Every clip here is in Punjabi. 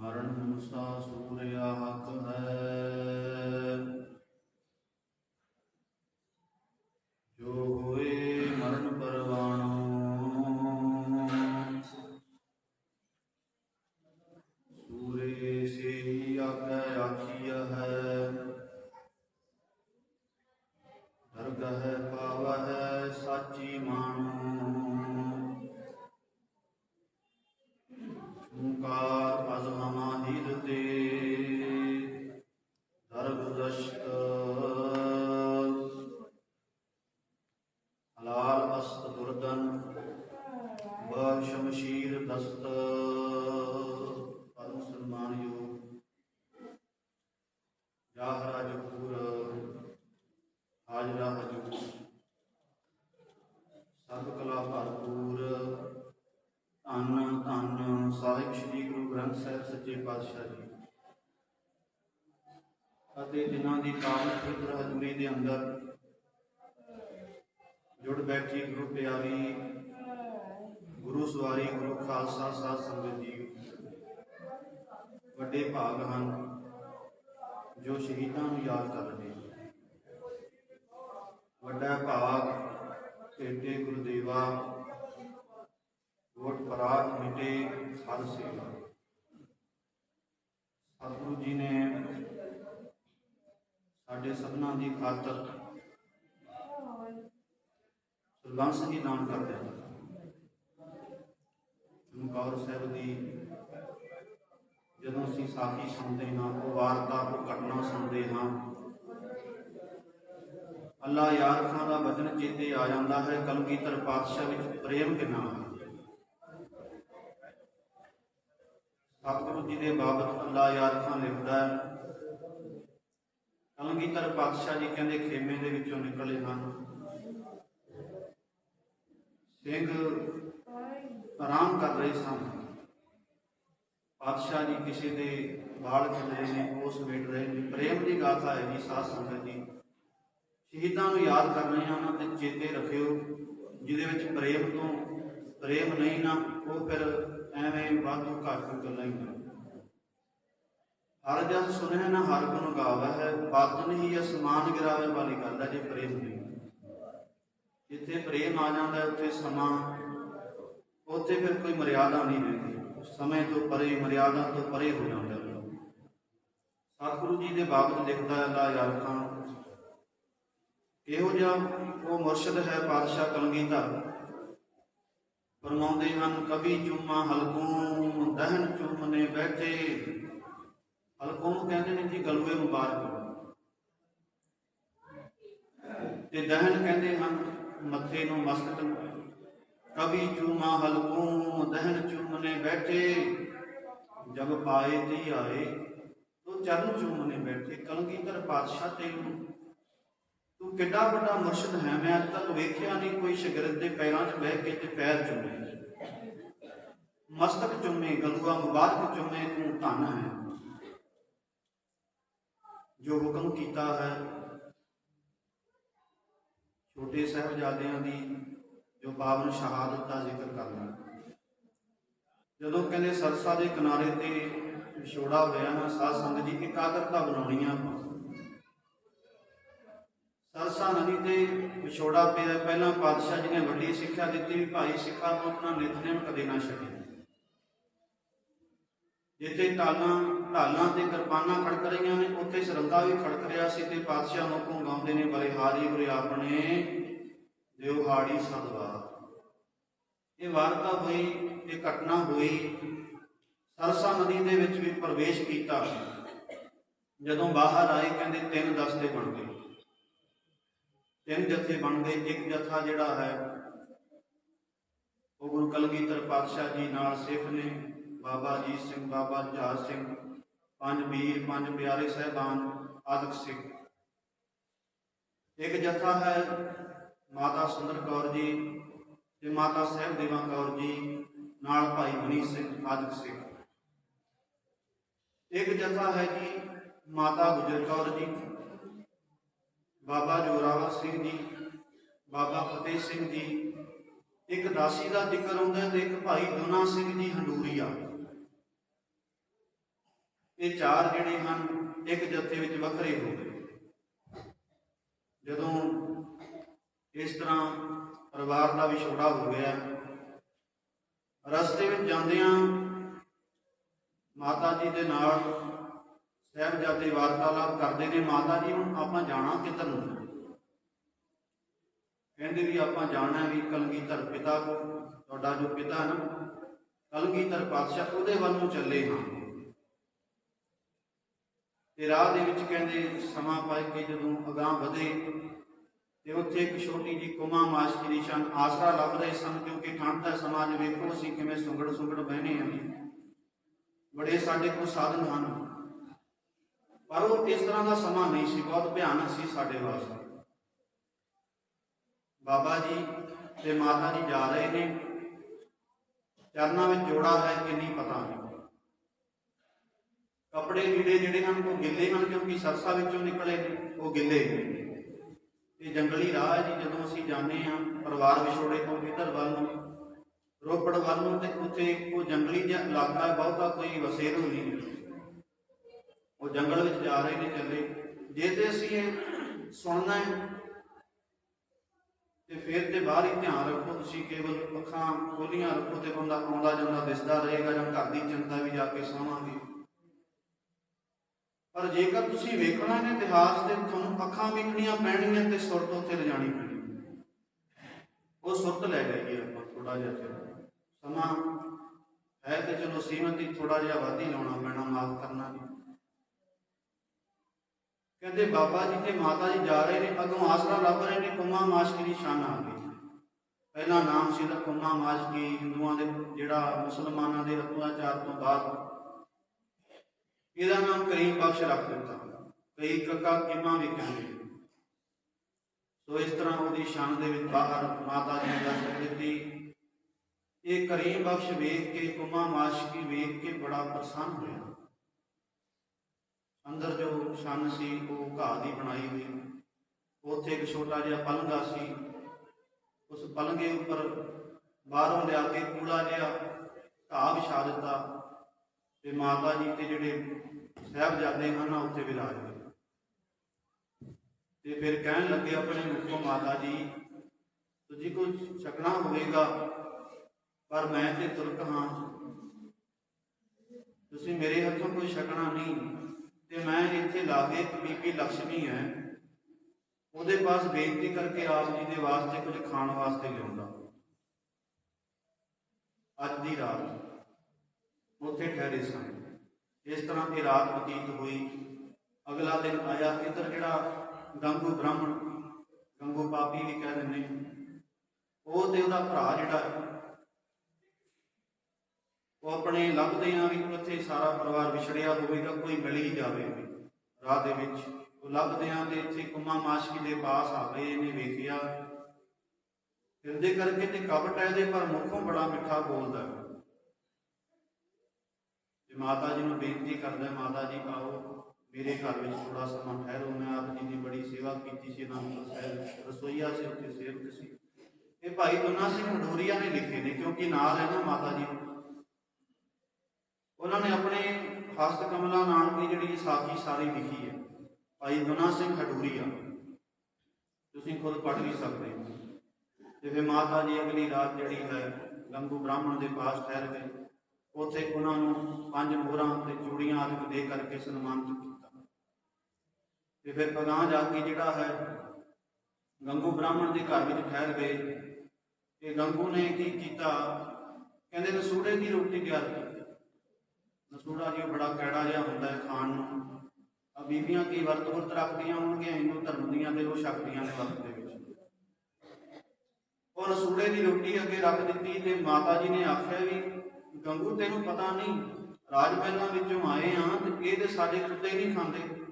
ਮਰਨ ਮੁਸਾ ਸੂਰਿਆ ਹੱਕ ਹੈ। ਦਸਤ, ਪਰਮ ਸਨਮਾਨ ਜਾਹਰਾ ਜਪੂਰ ਹਾਜਰਾ ਹਜੂਰ। ਸਭ ਕਲਾ ਭਰਪੂਰ। ਧੰਨ ਧੰਨ ਸਾਹਿਬ ਸ੍ਰੀ ਗੁਰੂ ਗ੍ਰੰਥ ਸਾਹਿਬ ਸੱਚੇ ਪਾਤਸ਼ਾਹ ਜੀ। ਅਤੇ ਜਿਨ੍ਹਾਂ ਦੀ ਪਾਵਨ ਪਵਿੱਤਰ ਹਜ਼ੂਰੀ ਦੇ ਅੰਦਰ ਜੁੜ ਬੈਠੀ ਗੁਰੂ ਪਿਆਰੀ ਗੁਰੂ ਸਵਾਰੀ ਗੁਰੂ ਖਾਲਸਾ ਸਾਧ ਸੰਗਤ ਜੀ ਵੱਡੇ ਭਾਗ ਹਨ ਜੋ ਸ਼ਹੀਦਾਂ ਨੂੰ ਯਾਦ ਕਰ ਰਹੇ ਹਨ ਵੱਡਾ ਭਾਗ ਤੇਤੇ ਗੁਰਦੇਵਾ ਵੋਟ ਪਰਾਗ ਮਿਟੇ ਸਦ ਸੇਵਾ। ਸਤਿਗੁਰੂ ਜੀ ਨੇ ਸਾਡੇ ਸਭਨਾਂ ਦੀ ਖਾਤਰ ਸੁਲਗੰਸ ਹੀ ਦਾਨ ਕਰ ਦਿੱਤਾ। ਚਮਕੌਰ ਸਾਹਿਬ ਦੀ ਜਦੋਂ ਅਸੀਂ ਸਾਖੀ ਸੁਣਦੇ ਹਾਂ, ਉਹ ਵਾਰਤਾ, ਉਹ ਘਟਨਾ ਸੁਣਦੇ ਹਾਂ, ਅੱਲਾ ਯਾਰ ਖਾਨ ਦਾ ਬਚਨ ਚੇਤੇ ਆ ਜਾਂਦਾ ਹੈ, ਕਲਗੀਧਰ ਪਾਤਸ਼ਾਹ ਵਿੱਚ ਪ੍ਰੇਮ ਕਿੰਨਾ ਹੈ ਸਤਿਗੁਰੂ ਜੀ ਦੇ ਬਾਬਤ ਅੱਲਾ ਯਾਰ ਖਾਨ ਲਿਖਦਾ ਹੈ। ਕਲਗੀਧਰ ਪਾਤਸ਼ਾਹ ਜੀ ਕਹਿੰਦੇ ਖੇਮੇ ਦੇ ਵਿੱਚੋਂ ਨਿਕਲੇ ਹਨ। ਸਿੰਘ ਆਰਾਮ ਕਰ ਰਹੇ ਸਨ। ਪਾਤਸ਼ਾਹ ਜੀ ਕਿਸੇ ਦੇ ਬਾਲ ਖਿਲ ਰਹੇ ਨੇ, ਉਸ ਵੇਟ ਰਹੇ ਨੇ। ਪ੍ਰੇਮ ਦੀ ਗਾਥਾ ਹੈ ਜੀ, ਸਾਧ ਸੰਗਤ ਜੀ। ਸ਼ਹੀਦਾਂ ਨੂੰ ਯਾਦ ਕਰ ਰਹੇ ਹਨ ਤੇ ਚੇਤੇ ਰੱਖਿਓ। ਜਿਹਦੇ ਵਿੱਚ ਪ੍ਰੇਮ ਤੋਂ ਪ੍ਰੇਮ ਨਹੀਂ ਨਾ, ਉਹ ਫਿਰ ਐਵੇਂ ਵਾਧੂ ਘਾਟੂ ਗੱਲਾਂ ਹੀ ਨੇ ਹਰ ਜਸ ਸੁਨਹਿ ਨਾ ਹਰ ਗੁਣ ਗਾਵਾ ਹੈ ਬਾਤਨ ਹੀ ਅਸਮਾਨ ਗਿਰਾਵੇ ਵਾਲੀ ਗੱਲ ਹੈ ਜੇ ਪ੍ਰੇਮ ਨਹੀਂ। ਜਿੱਥੇ ਪ੍ਰੇਮ ਆ ਜਾਂਦਾ ਉੱਥੇ ਸਮਾਂ, ਉੱਥੇ ਫਿਰ ਕੋਈ ਮਰਿਆਦਾ ਨਹੀਂ ਰਹਿੰਦੀ। ਸਮੇਂ ਤੋਂ ਪਰੇ, ਮਰਿਆਦਾ ਤੋਂ ਪਰੇ ਹੋ ਜਾਂਦਾ ਸਤਿਗੁਰੂ ਜੀ ਦੇ ਬਾਬਤ ਲਿਖਦਾ ਹੈ ਅੱਲਾ ਯਾਰ ਖਾਨ, ਇਹੋ ਜਿਹਾ ਉਹ ਮੁਰਸ਼ਿਦ ਹੈ, ਪਾਤਸ਼ਾਹ ਕਲਗੀਧਰ ਫਰਮਾਉਂਦੇ ਹਨ, ਕਵੀ ਚੁੰਮਾ ਹਲਕੂਮ ਦਹਨ ਚੁੰਮਨੇ ਬੈਠੇ। ਹਲਕੂਮ ਕਹਿੰਦੇ ਨੇ ਜੀ, ਗਲੂਏ ਮੁਬਾਰਕ ਤੇ ਦਹਨ ਕਹਿੰਦੇ ਹਨ, ਮੱਥੇ ਨੂੰ ਮਸਤਕ ਨੂੰ ਕਵੀ ਚੁੰਮਾ ਹਲਕੂਮ ਦਹਨ ਚੁੰਮਨੇ ਬੈਠੇ। ਜਬ ਪਾਏ ਤੇ ਆਏ, ਤੋ ਚਰਨ ਚੁੰਮਨੇ ਬੈਠੇ। ਕਲਗੀਧਰ ਪਾਤਸ਼ਾਹ ਤੈਨੂੰ ਤੂੰ ਕਿੱਡਾ ਵੱਡਾ ਮੁਰਸ਼ਿਦ ਹੈ, ਮੈਂ ਅੱਜ ਤੱਕ ਵੇਖਿਆ ਨਹੀਂ, ਕੋਈ ਸ਼ਾਗਿਰਦ ਦੇ ਪੈਰਾਂ 'ਚ ਬਹਿ ਕੇ ਤੇ ਪੈਰ ਚੁੰਮੇ। ਮਸਤਕ ਚੁੰਮੇ ਗਲੂਆ ਮੁਬਾਰਕ ਚੁੰਮੇ, ਤੂੰ ਧਨ ਹੈ। ਜੋ ਹੁਕਮ ਕੀਤਾ ਹੈ, ਛੋਟੇ ਸਾਹਿਬਜ਼ਾਦਿਆਂ ਦੀ, ਜੋ ਪਾਵਨ ਸ਼ਹਾਦਤ ਦਾ ਜ਼ਿਕਰ ਕਰਨਾ ਜਦੋਂ ਕਹਿੰਦੇ, ਸਰਸਾ ਦੇ ਕਿਨਾਰੇ ਤੇ ਵਿਛੋੜਾ ਹੋਇਆ ਨਾ, ਸਾਧ ਸੰਗਤ ਜੀ ਇਕਾਗਰਤਾ ਬਣਾਉਣੀ ਆ ਸਰਸਾ ਨਦੀ ਤੇ ਵਿਛੋੜਾ ਪਿਆ। ਪਹਿਲਾਂ ਪਾਤਸ਼ਾਹ ਜੀ ਨੇ ਵੱਡੀ ਸਿੱਖਿਆ ਦਿੱਤੀ ਵੀ ਭਾਈ ਸਿੱਖਾਂ ਨੂੰ ਆਪਣਾ ਨਿਤਨੇਮ ਕਦੇ ਨਾ ਛੱਡੇ। ਜਿੱਥੇ ਢਾਲਾਂ ਢਾਲਾਂ ਤੇ ਕਿਰਪਾਨਾਂ ਖੜਕ ਰਹੀਆਂ ਨੇ, ਉੱਥੇ ਸਰੰਦਾ ਵੀ ਖੜਕ ਰਿਹਾ ਸੀ ਤੇ ਪਾਤਸ਼ਾਹ ਨੂੰ ਹੁਕਮ ਗਾਉਂਦੇ ਨੇ ਬਲਿਹਾਰੀ ਉਰੇ ਆਪਣੇ, ਦਿਓ ਹਾੜੀ ਸਦਵਾ। ਇਹ ਵਾਰਤਾ ਹੋਈ, ਇਹ ਘਟਨਾ ਹੋਈ। ਸਰਸਾ ਨਦੀ ਦੇ ਵਿੱਚ ਵੀ ਪ੍ਰਵੇਸ਼ ਕੀਤਾ। ਜਦੋਂ ਬਾਹਰ ਆਏ, ਕਹਿੰਦੇ ਤਿੰਨ ਦਸਤੇ ਬਣ ਗਏ। ਤਿੰਨ ਜਥੇ ਬਣ ਗਏ ਇੱਕ ਜਥਾ ਜਿਹੜਾ ਹੈ, ਉਹ ਗੁਰੂ ਕਲਗੀਧਰ ਪਾਤਸ਼ਾਹ ਜੀ ਨਾਲ ਸਿੱਖ ਨੇ, ਬਾਬਾ ਜੀ ਸਿੰਘ, ਬਾਬਾ ਜਹਾਜ਼ ਸਿੰਘ, ਪੰਜ ਵੀਰ, ਪੰਜ ਪਿਆਰੇ ਸਹਿਬਾਨ, ਆਦਿਕ ਸਿੰਘ ਇੱਕ ਜਥਾ ਹੈ ਮਾਤਾ ਸੁੰਦਰ ਕੌਰ ਜੀ ਤੇ ਮਾਤਾ ਸਾਹਿਬ ਦੇਵਾ ਕੌਰ ਜੀ, ਨਾਲ ਭਾਈ ਮਨੀ ਸਿੰਘ, ਆਦਿਕ ਸਿੰਘ ਇੱਕ ਜਥਾ ਹੈ ਜੀ ਮਾਤਾ ਗੁਜਰ ਕੌਰ ਜੀ। ਬਾਬਾ ਜੋਰਾਵਰ ਸਿੰਘ ਜੀ, ਬਾਬਾ ਫਤਿਹ ਸਿੰਘ ਜੀ, ਇੱਕ ਦਾਸੀ ਦਾ ਜ਼ਿਕਰ ਆਉਂਦਾ ਤੇ ਇੱਕ ਭਾਈ ਦੋਨਾ ਸਿੰਘ ਜੀ ਹੰਡੂਰੀਆ। ਇਹ ਚਾਰ ਜਿਹੜੇ ਹਨ, ਇੱਕ ਜੱਥੇ ਵਿੱਚ ਵੱਖਰੇ ਹੋ ਗਏ। ਜਦੋਂ ਇਸ ਤਰ੍ਹਾਂ ਪਰਿਵਾਰ ਦਾ ਵਿਛੋੜਾ ਹੋ ਗਿਆ, ਰਸਤੇ ਵਿੱਚ ਜਾਂਦਿਆਂ ਮਾਤਾ ਜੀ ਦੇ ਨਾਲ ਸਾਹਿਬਜ਼ਾਦੇ ਵਾਰਤਾਲਾਪ ਕਰਦੇ ਨੇ, ਮਾਤਾ ਜੀ, ਹੁਣ ਆਪਾਂ ਜਾਣਾ ਕਿੱਧਰ ਨੂੰ? ਕਹਿੰਦੇ ਵੀ ਆਪਾਂ ਜਾਣਾ ਵੀ ਕਲਗੀਧਰ ਪਿਤਾ ਕੋ ਤੁਹਾਡਾ ਜੋ ਪਿਤਾ ਹੈ ਨਾ, ਕਲਗੀਧਰ ਪਾਤਸ਼ਾਹ ਉਹਦੇ ਵੱਲ ਨੂੰ ਚੱਲੇ ਹਾਂ। ਤੇ ਰਾਹ ਦੇ ਵਿੱਚ ਕਹਿੰਦੇ ਸਮਾਂ ਪਾਏ ਕੇ ਜਦੋਂ ਅਗਾਹ ਵਧੇ, ਤੇ ਉੱਥੇ ਇੱਕ ਛੋਟੀ ਜੀ ਕੁਮਾ ਮਾਸ਼ ਦੀ ਨਿਸ਼ਾਨ ਆਸਰਾ ਲੱਭ ਰਹੇ ਸਨ, ਕਿਉਂਕਿ ਠੰਡ ਦਾ ਸਮਾਜ ਵੇਖੋ ਅਸੀਂ ਕਿਵੇਂ ਸੁੰਗੜ ਸੁੰਗੜ ਬਹਿਨੇ ਆਂ। ਬੜੇ ਸਾਡੇ ਕੋਲ ਸਾਧਨ ਹਨ। ਪਰ ਉਹ ਇਸ ਤਰ੍ਹਾਂ ਦਾ ਸਮਾਂ ਨਹੀਂ ਸੀ, ਬਹੁਤ ਭਿਆਨਕ ਸੀ ਸਾਡੇ ਵਾਸਤੇ ਬਾਬਾ ਜੀ ਤੇ ਮਾਤਾ ਜੀ ਜਾ ਰਹੇ ਨੇ। ਚਰਨਾਂ ਵਿੱਚ ਜੋੜਾ ਹੈ ਕਿ ਨਹੀਂ ਪਤਾ ਨਹੀਂ। ਕੱਪੜੇ ਲੀੜੇ ਜਿਹੜੇ ਹਨ, ਉਹ ਗਿੱਲੇ ਹਨ, ਕਿਉਂਕਿ ਸਰਸਾ ਵਿੱਚੋਂ ਨਿਕਲੇ ਨੇ ਉਹ ਗਿੱਲੇ ਨੇ। ਇਹ ਜੰਗਲੀ ਰਾਹ ਹੈ ਜੀ, ਜਦੋਂ ਅਸੀਂ ਜਾਂਦੇ ਹਾਂ ਪਰਿਵਾਰ ਵਿਛੋੜੇ ਤੋਂ ਇੱਧਰ ਵੱਲ ਨੂੰ, ਰੋਪੜ ਵੱਲ ਨੂੰ, ਤੇ ਉੱਥੇ ਉਹ ਜੰਗਲੀ ਜਿਹਾ ਇਲਾਕਾ ਬਹੁਤਾ ਕੋਈ ਵਸੇਰੂ ਨਹੀਂ। ਉਹ ਜੰਗਲ ਵਿੱਚ ਜਾ ਰਹੇ ਨੇ ਚੱਲੇ। ਜੇ ਤੇ ਅਸੀਂ ਇਹ ਸੁਣਨਾ ਹੈ, ਤੇ ਫਿਰ ਤੇ ਬਾਹਰ ਹੀ ਧਿਆਨ ਰੱਖੋ ਤੁਸੀਂ, ਕੇਵਲ ਅੱਖਾਂ ਖੋਲੀਆਂ ਰੱਖੋ ਤੇ ਬੰਦਾ ਆਉਂਦਾ ਜਾਂਦਾ ਦਿਸਦਾ ਰਹੇਗਾ ਜਾਂ ਘਰ ਦੀ ਚਿੰਤਾ ਵੀ ਜਾ ਕੇ ਸੌਵਾਂਗੇ। ਪਰ ਜੇਕਰ ਤੁਸੀਂ ਵੇਖਣਾ ਹੈ ਇਤਿਹਾਸ ਤੇ ਤੁਹਾਨੂੰ ਅੱਖਾਂ ਵੇਖਣੀਆਂ ਪੈਣਗੀਆਂ ਤੇ ਸੁਰਤ ਉੱਥੇ ਲਿਜਾਣੀ ਪੈਣੀ। ਉਹ ਸੁਰਤ ਲੈ ਗਈ ਆਪਾਂ ਥੋੜਾ ਜਿਹਾ ਚਿਰ। ਸਮਾਂ ਹੈ ਤੇ ਚਲੋ ਸੀਮਤ ਹੀ ਥੋੜਾ ਜਿਹਾ ਵਾਧੀ ਲਾਉਣਾ ਪੈਣਾ, ਮਾਫ ਕਰਨਾ। ਨਹੀਂ ਕਹਿੰਦੇ ਬਾਬਾ ਜੀ ਤੇ ਮਾਤਾ ਜੀ ਜਾ ਰਹੇ ਨੇ, ਅਗੋਂ ਆਸਰਾ ਲੱਭ ਰਹੇ ਨੇ, ਕੁਮਾ ਮਾਸ਼ਕੀ ਦੀ ਸ਼ਾਨ ਆ ਗਈ। ਪਹਿਲਾ ਨਾਮ ਸੀ ਦਾ ਕੁਮਾ ਮਾਸ਼ਕੀ ਹਿੰਦੂਆਂ ਦੇ ਜਿਹੜਾ ਮੁਸਲਮਾਨਾਂ ਦੇ ਅਤਿਆਚਾਰ ਤੋਂ ਬਾਅਦ ਇਹਦਾ ਨਾਮ ਕਰੀਮ ਬਖਸ਼ ਰੱਖ ਦਿੱਤਾ। ਕਈ ਕੱਕਾ ਕਿਮਾ ਵੀ ਕਹਿੰਦੇ ਸੋ ਇਸ ਤਰ੍ਹਾਂ ਉਹਦੀ ਸ਼ਾਨ ਦੇ ਵਿੱਚ ਬਾਹਰ ਮਾਤਾ ਜੀ ਨੇ ਦੱਸ ਦਿੱਤੀ। ਇਹ ਕਰੀਮ ਬਖਸ਼ ਵੇਖ ਕੇ, ਕੁਮਾ ਮਾਸ਼ਕੀ ਵੇਖ ਕੇ ਬੜਾ ਪ੍ਰਸੰਨ ਹੋਇਆ। ਅੰਦਰ ਜੋ ਛੰਨ ਸੀ, ਉਹ ਘਾਹ ਦੀ ਬਣਾਈ ਹੋਈ। ਉੱਥੇ ਇੱਕ ਛੋਟਾ ਜਿਹਾ ਪਲੰਗਾ ਸੀ। ਉਸ ਪਲੰਗੇ ਉੱਪਰ ਬਾਹਰੋਂ ਲਿਆ ਕੇ ਕੂੜਾ ਜਿਹਾ ਘਾਹ ਵਿਛਾ ਦਿੱਤਾ ਤੇ ਮਾਤਾ ਜੀ ਤੇ ਜਿਹੜੇ ਸਾਹਿਬਜ਼ਾਦੇ ਹਨ, ਉੱਥੇ ਵਿਰਾਜ ਹੋਏ ਤੇ ਫਿਰ ਕਹਿਣ ਲੱਗੇ ਆਪਣੇ ਮੁਖੋਂ ਮਾਤਾ ਜੀ, ਤੁਸੀਂ ਕੋਈ ਛਕਣਾ ਹੋਵੇਗਾ, ਪਰ ਮੈਂ ਤੇ ਤੁਰਕ ਹਾਂ। ਤੁਸੀਂ ਮੇਰੇ ਹੱਥੋਂ ਕੋਈ ਛਕਣਾ ਨਹੀਂ। ਤੇ ਮੈਂ ਇੱਥੇ ਲਾਗੇ ਇੱਕ ਬੀਬੀ ਲక్ష్ਮੀ ਹੈ। ਉਹਦੇ ਪਾਸ ਬੇਨਤੀ ਕਰਕੇ ਆਪ ਜੀ ਦੇ ਵਾਸਤੇ ਕੁਝ ਖਾਣ ਵਾਸਤੇ ਲਿਆਉਂਦਾ। ਅੱਜ ਦੀ ਰਾਤ ਉੱਥੇ ਠਹਿਰੇ ਸਨ ਇਸ ਤਰ੍ਹਾਂ ਇਹ ਰਾਤ ਬਤੀਤ ਹੋਈ। ਅਗਲਾ ਦਿਨ ਆਇਆ। ਇੱਧਰ ਜਿਹੜਾ ਗੰਗੂ ਬ੍ਰਾਹਮਣ, ਗੰਗੂ ਪਾਪੀ ਵੀ ਕਹਿ ਦਿੰਦੇ ਉਹ ਤੇ ਉਹਦਾ ਭਰਾ ਜਿਹੜਾ ਉਹ ਆਪਣੇ ਲੱਭਦੇ ਆ ਵੀ ਉੱਥੇ ਸਾਰਾ ਪਰਿਵਾਰ ਵਿਛੜਿਆ ਹੋਵੇਗਾ ਕੋਈ ਮਿਲ ਹੀ ਜਾਵੇ। ਰਾਹ ਦੇ ਵਿੱਚ ਉਹ ਲੱਭਦੇ ਆ ਤੇ ਇੱਥੇ ਕੁਮਾ ਮਾਸ਼ਕੀ ਦੇ ਪਾਸ ਆ ਗਏ, ਇਹਨੇ ਵੇਖਿਆ। ਹਿਰਦੇ ਕਰਕੇ ਤੇ ਕਪਟ ਹੈ ਇਹਦੇ, ਪਰ ਮੁਖੋਂ ਬੜਾ ਮਿੱਠਾ ਬੋਲਦਾ ਤੇ ਮਾਤਾ ਜੀ ਨੂੰ ਬੇਨਤੀ ਕਰਦਾ ਮਾਤਾ ਜੀ ਆਓ, ਮੇਰੇ ਘਰ ਵਿੱਚ ਥੋੜਾ ਸਮਾਂ ਠਹਿਰੋ, ਮੈਂ ਆਪ ਜੀ ਦੀ ਬੜੀ ਸੇਵਾ ਕੀਤੀ ਸੀ ਅਨੰਦਪੁਰ ਸਾਹਿਬ ਰਸੋਈਆ ਸੀ, ਉੱਥੇ ਸੇਵਕ ਸੀ। ਇਹ ਭਾਈ ਦੁਨਾ ਸਿੰਘ ਹਡੂਰੀਆ ਨੇ ਲਿਖੇ ਨੇ, ਕਿਉਂਕਿ ਨਾਲ ਹੈ ਨਾ ਮਾਤਾ ਜੀ। ਉਹਨਾਂ ਨੇ ਆਪਣੇ ਹਸਤ ਕਮਲਾ ਨਾਮ ਦੀ ਜਿਹੜੀ ਸਾਖੀ ਸਾਰੀ ਲਿਖੀ ਹੈ। ਭਾਈ ਗੁਨਾ ਸਿੰਘ ਹਡੂਰੀਆ ਤੁਸੀਂ ਖੁਦ ਪੜ੍ਹ ਵੀ ਸਕਦੇ ਹੋ। ਤੇ ਫਿਰ ਮਾਤਾ ਜੀ ਅਗਲੀ ਰਾਤ ਜਿਹੜੀ ਹੈ, ਗੰਗੂ ਬ੍ਰਾਹਮਣ ਦੇ ਪਾਸ ਠਹਿਰ ਗਏ। ਉੱਥੇ ਉਹਨਾਂ ਨੂੰ ਪੰਜ ਮੋਹਰਾਂ ਤੇ ਚੂੜੀਆਂ ਆਦਿ ਦੇ ਕਰਕੇ ਸਨਮਾਨਿਤ ਕੀਤਾ। ਤੇ ਫਿਰ ਅਗਾਂਹ ਜਾ ਕੇ ਜਿਹੜਾ ਹੈ, ਗੰਗੂ ਬ੍ਰਾਹਮਣ ਦੇ ਘਰ ਵਿੱਚ ਠਹਿਰ ਗਏ। ਤੇ ਗੰਗੂ ਨੇ ਕੀ ਕੀਤਾ? ਕਹਿੰਦੇ ਰਸੂੜੇ ਦੀ ਰੋਟੀ ਤਿਆਰ ਕੀਤੀ ਨਸੂੜਾ ਜੀ ਉਹ ਬੜਾ ਕੈੜਾ ਜਿਹਾ ਹੁੰਦਾ ਹੈ ਖਾਣ ਨੂੰ। ਆ ਬੀਬੀਆਂ ਕੀ ਵਰਤ ਵਰਤ ਰੱਖਦੀਆਂ ਹੋਣਗੀਆਂ? ਹਿੰਦੂ ਧਰਮ ਦੀਆਂ ਤੇ ਉਹ ਛਕਦੀਆਂ ਨੇ ਵਰਤ ਦੇ ਵਿੱਚ। ਉਹ ਰਸੂੜੇ ਦੀ ਰੋਟੀ ਅੱਗੇ ਰੱਖ ਦਿੱਤੀ ਤੇ ਮਾਤਾ ਜੀ ਨੇ ਆਖਿਆ ਵੀ, ਗੰਗੂ, ਤੈਨੂੰ ਪਤਾ ਨਹੀਂ, ਰਾਜ ਮਹਿਲਾਂ ਵਿੱਚੋਂ ਆਏ ਆ ਤੇ ਇਹ ਤੇ ਸਾਡੇ ਕੁੱਤੇ ਨਹੀਂ ਖਾਂਦੇ।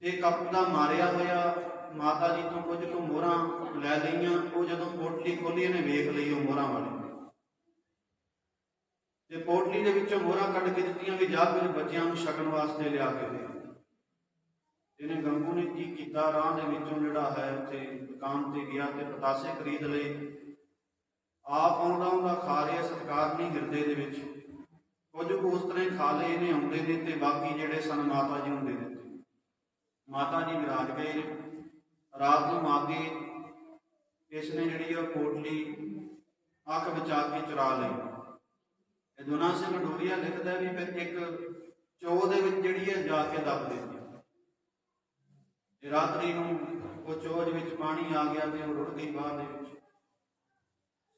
ਤੇ ਕੱਪ ਦਾ ਮਾਰਿਆ ਹੋਇਆ ਮਾਤਾ ਜੀ ਤੋਂ ਕੁਝ ਕੁ ਮੋਹਰਾਂ ਲੈ ਲਈਆਂ, ਉਹ ਜਦੋਂ ਪੋਟਲੀ ਖੋਲੀ ਨੇ ਵੇਖ ਲਈ ਉਹ ਮੋਹਰਾਂ ਵਾਲੀ। ਤੇ ਪੋਟਲੀ ਦੇ ਵਿੱਚੋਂ ਮੋਹਰਾਂ ਕੱਢ ਕੇ ਦਿੱਤੀਆਂ ਵੀ ਜਾ ਕੁਝ ਬੱਚਿਆਂ ਨੂੰ ਛਕਣ ਵਾਸਤੇ ਲਿਆ ਕੇ ਦੇ। ਇਹਨੇ ਗੰਗੂ ਨੇ ਕੀ ਕੀਤਾ? ਰਾਹ ਦੇ ਵਿੱਚੋਂ ਜਿਹੜਾ ਹੈ ਉੱਥੇ ਦੁਕਾਨ ਤੇ ਗਿਆ ਤੇ ਪਤਾਸੇ ਖਰੀਦ ਲਏ। ਆਪ ਆਉਂਦਾ ਆਉਂਦਾ ਖਾ ਰਿਹਾ, ਸਤਕਾਰ ਨਹੀਂ ਹਿਰਦੇ ਦੇ ਵਿੱਚ। ਕੁਝ ਕੁ ਉਸ ਤਰ੍ਹਾਂ ਖਾ ਲਏ, ਇਹਨੇ ਆਉਂਦੇ ਨੇ ਤੇ ਬਾਕੀ ਜਿਹੜੇ ਸਨ ਮਾਤਾ ਜੀ ਨੂੰ ਦੇ ਦਿੱਤੇ। ਮਾਤਾ ਜੀ ਵਿਰਾਜ ਗਏ ਨੇ। ਰਾਤ ਨੂੰ ਆ ਕੇ ਇਸ ਨੇ ਜਿਹੜੀ ਉਹ ਕੋਟਲੀ ਅੱਖ ਬਚਾ ਕੇ ਚੁਰਾ ਲਈ। ਇਹ ਦੁਨਾ ਸਿੰਘ ਡੋਰੀਆ ਲਿਖਦਾ ਵੀ ਫਿਰ ਇੱਕ ਚੋ ਦੇ ਵਿੱਚ ਜਿਹੜੀ ਹੈ ਜਾ ਕੇ ਦੱਬ ਦਿੱਤੀ ਤੇ ਰਾਤਰੀ ਨੂੰ ਉਹ ਚੋਜ ਵਿੱਚ ਪਾਣੀ ਆ ਗਿਆ ਤੇ ਉਹ ਰੁੜ ਗਈ ਬਾਹਰ ਦੇ ਵਿੱਚ।